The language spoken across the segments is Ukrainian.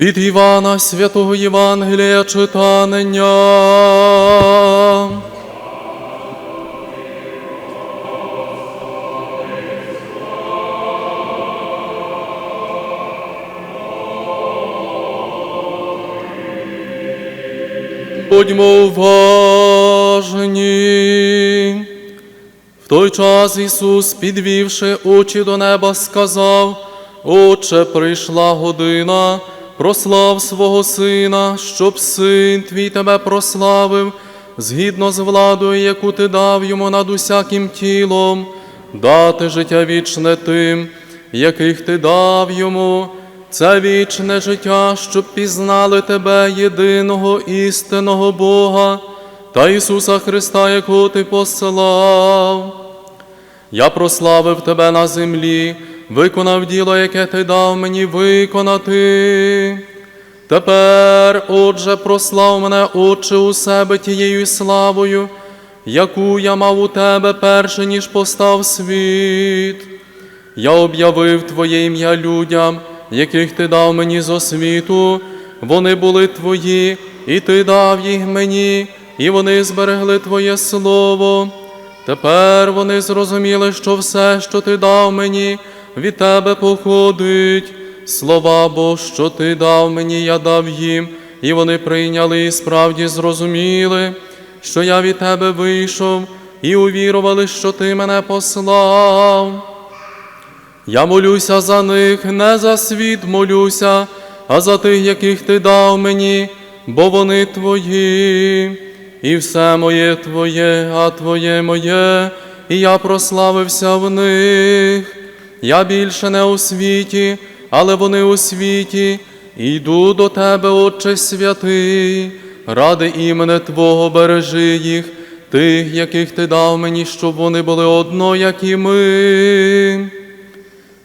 Від Івана Святого Євангелія читання. Будьмо уважні. В той час Ісус, підвівши очі до неба, сказав: Отче, прийшла година, прослав свого Сина, щоб син твій тебе прославив, згідно з владою, яку ти дав йому над усяким тілом, дати життя вічне тим, яких ти дав йому. Це вічне життя, щоб пізнали тебе, єдиного істинного Бога та Ісуса Христа, якого ти послав. Я прославив тебе на землі, виконав діло, яке ти дав мені виконати. Тепер, Отже, прослав мене, Отче, у себе тією славою, яку я мав у тебе перше, ніж постав світ. Я об'явив Твоє ім'я людям, яких ти дав мені з освіту. Вони були твої, і ти дав їх мені, і вони зберегли Твоє Слово. Тепер вони зрозуміли, що все, що ти дав мені, від тебе походить. Слова бо, що ти дав мені, я дав їм, і вони прийняли і справді зрозуміли, що я від тебе вийшов, і увірували, що ти мене послав. Я молюся за них, не за світ молюся, а за тих, яких ти дав мені, бо вони твої, і все моє твоє, а твоє моє, і я прославився в них. Я більше не у світі, але вони у світі. Іду до тебе, Отче святий, ради імене Твого бережи їх, тих, яких ти дав мені, щоб вони були одно, як і ми.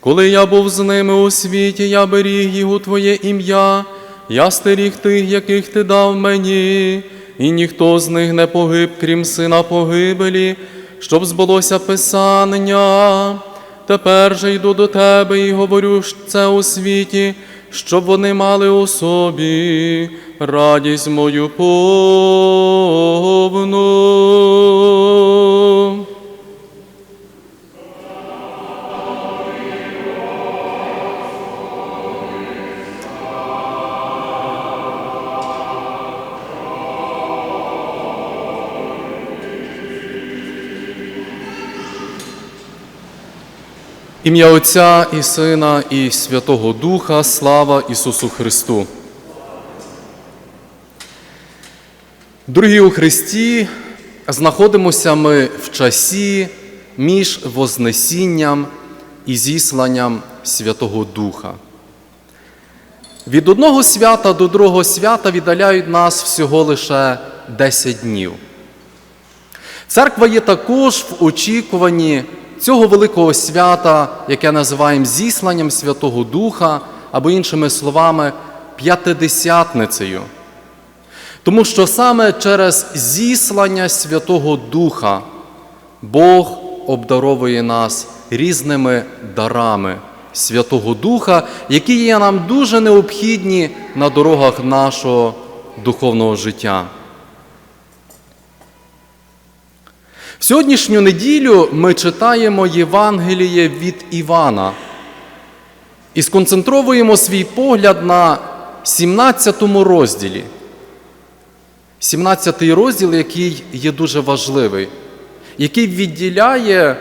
Коли я був з ними у світі, я беріг їх у Твоє ім'я, я стеріг тих, яких ти дав мені, і ніхто з них не погиб, крім сина погибелі, щоб збулося Писання. Тепер же йду до тебе і говорю це у світі, щоб вони мали у собі радість мою повну. Ім'я Отця і Сина, і Святого Духа, слава Ісусу Христу. Дорогі у Христі, знаходимося ми в часі між Вознесінням і зісланням Святого Духа. Від одного свята до другого свята віддаляють нас всього лише 10 днів. Церква є також в очікуванні цього великого свята, яке називаємо зісланням Святого Духа, або іншими словами, п'ятидесятницею. Тому що саме через зіслання Святого Духа Бог обдаровує нас різними дарами Святого Духа, які є нам дуже необхідні на дорогах нашого духовного життя. В сьогоднішню неділю ми читаємо Євангеліє від Івана і сконцентровуємо свій погляд на 17 розділі. 17 розділ, який є дуже важливий, який відділяє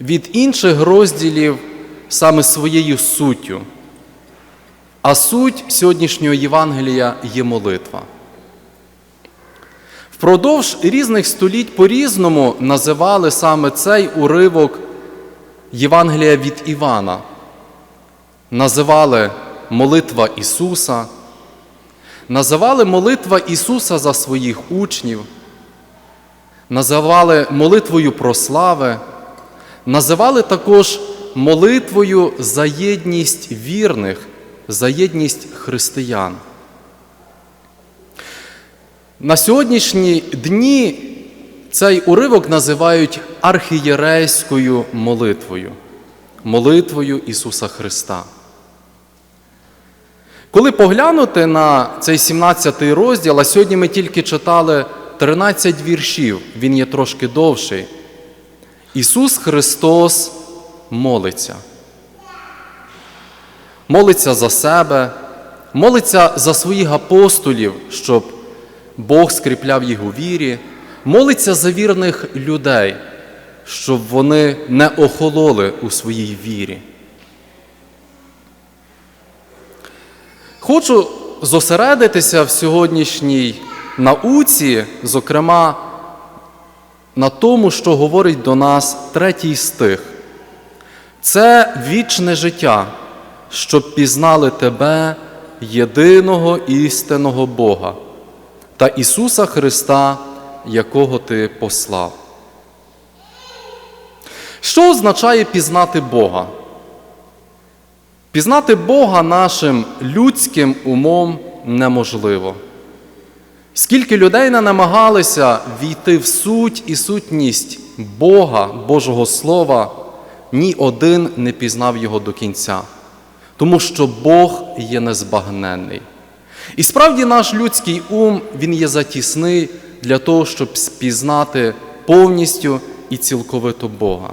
від інших розділів саме своєю суттю. А суть сьогоднішнього Євангелія є молитва. Впродовж різних століть по-різному називали саме цей уривок Євангелія від Івана. Називали молитва Ісуса, називали молитва Ісуса за своїх учнів, називали молитвою про слави, називали також молитвою за єдність вірних, за єдність християн. На сьогоднішні дні цей уривок називають архієрейською молитвою, молитвою Ісуса Христа. Коли поглянути на цей 17 розділ, а сьогодні ми тільки читали 13 віршів, він є трошки довший. Ісус Христос молиться. Молиться за себе, молиться за своїх апостолів, щоб Бог скріпляв їх у вірі, молиться за вірних людей, щоб вони не охололи у своїй вірі. Хочу зосередитися в сьогоднішній науці, зокрема, на тому, що говорить до нас третій стих. Це вічне життя, щоб пізнали тебе, єдиного істинного Бога та Ісуса Христа, якого Ти послав. Що означає пізнати Бога? Пізнати Бога нашим людським умом неможливо. Скільки людей не намагалися війти в суть і сутність Бога, Божого Слова, ні один не пізнав його до кінця, тому що Бог є незбагненний. І справді наш людський ум він є затісний для того, щоб спізнати повністю і цілковито Бога.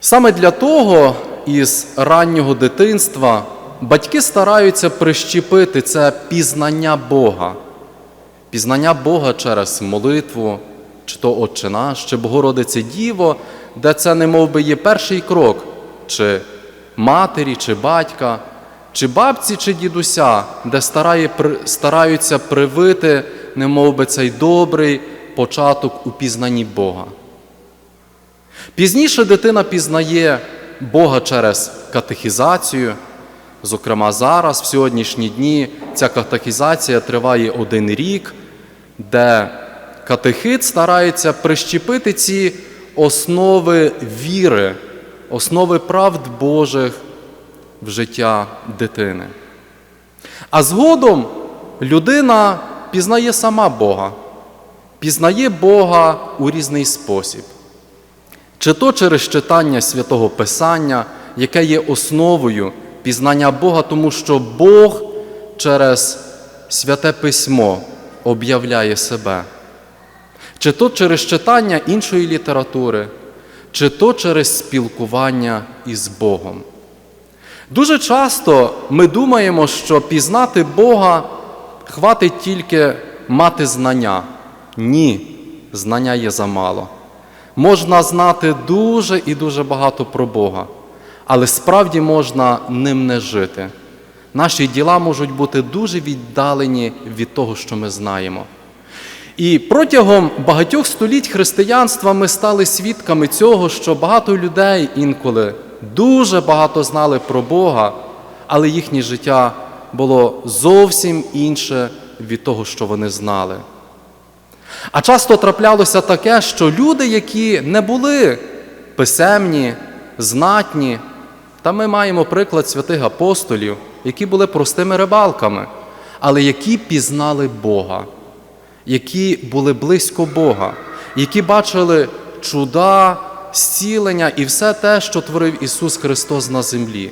Саме для того із раннього дитинства батьки стараються прищепити це пізнання Бога, пізнання Бога через молитву, чи то Отче наш, чи Богородице Діво, де це не би є перший крок, чи матері, чи батька, чи бабці, чи дідуся, де старає, стараються привити, не би цей добрий початок у пізнанні Бога. Пізніше дитина пізнає Бога через катехізацію. Зокрема, зараз, в сьогоднішні дні, ця катехізація триває один рік, де катехит старається прищепити ці основи віри, основи правд Божих в життя дитини. А згодом людина пізнає сама Бога, пізнає Бога у різний спосіб. Чи то через читання святого Писання, яке є основою пізнання Бога, тому що Бог через святе письмо об'являє себе, чи то через читання іншої літератури, чи то через спілкування із Богом. Дуже часто ми думаємо, що пізнати Бога хватить тільки мати знання. Ні, знання є замало можна знати дуже і дуже багато про Бога, але справді можна ним не жити. Наші діла можуть бути дуже віддалені від того, що ми знаємо. І протягом багатьох століть християнства ми стали свідками цього, що багато людей інколи дуже багато знали про Бога, але їхнє життя було зовсім інше від того, що вони знали. А часто траплялося таке, що люди, які не були писемні, знатні, та ми маємо приклад святих апостолів, які були простими рибалками, але які пізнали Бога, які були близько Бога, які бачили чуда, зцілення і все те, що творив Ісус Христос на землі.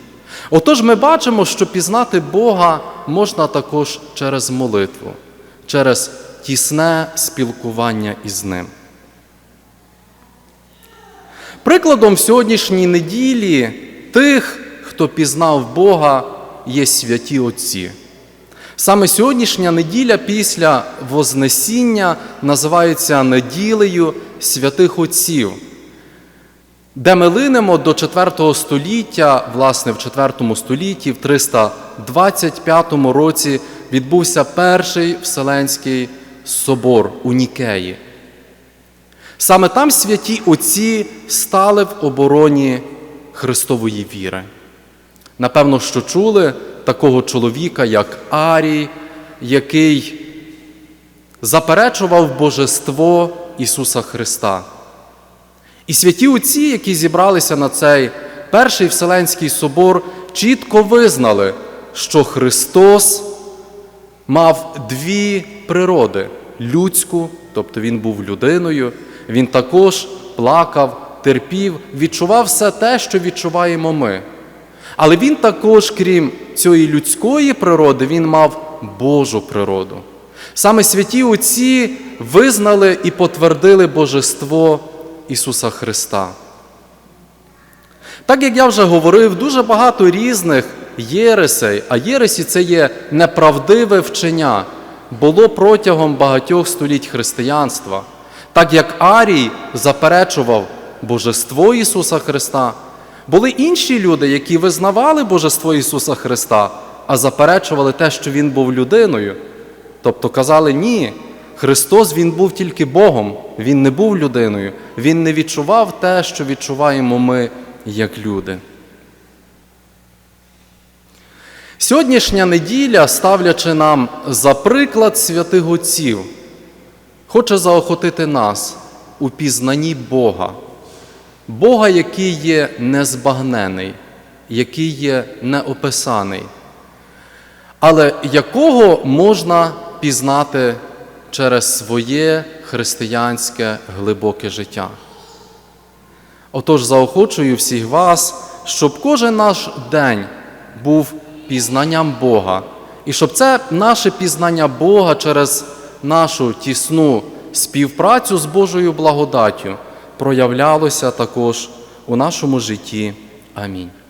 Отож, ми бачимо, що пізнати Бога можна також через молитву, через тісне спілкування із ним. Прикладом в сьогоднішній неділі тих, хто пізнав Бога, є святі Отці. Саме сьогоднішня неділя після Вознесіння називається неділею святих Отців, де ми линемо до 4 століття, власне, в 4 столітті, в 325 році відбувся перший Вселенський собор у Нікеї. Саме там святі отці стали в обороні Христової віри. Напевно, що чули такого чоловіка, як Арій, який заперечував божество Ісуса Христа. І святі отці, які зібралися на цей перший Вселенський собор, чітко визнали, що Христос мав дві природи людську, тобто він був людиною, він також плакав, терпів, відчував все те, що відчуваємо ми. Але він також, крім цієї людської природи, він мав Божу природу. Саме святі Отці визнали і потвердили божество Ісуса Христа. Так як я вже говорив, дуже багато різних єресей, а єресі це є неправдиве вчення, було протягом багатьох століть християнства. Так як Арій заперечував божество Ісуса Христа, були інші люди, які визнавали божество Ісуса Христа, а заперечували те, що Він був людиною. Тобто казали, ні, Христос Він був тільки Богом, Він не був людиною, Він не відчував те, що відчуваємо ми як люди. Сьогоднішня неділя, ставлячи нам за приклад святих отців, хоче заохотити нас у пізнанні Бога, Бога, який є незбагнений, який є неописаний, але якого можна пізнати через своє християнське глибоке життя. Отож, заохочую всіх вас, щоб кожен наш день був пізнанням Бога, і щоб це наше пізнання Бога через нашу тісну співпрацю з Божою благодаттю проявлялося також у нашому житті. Амінь.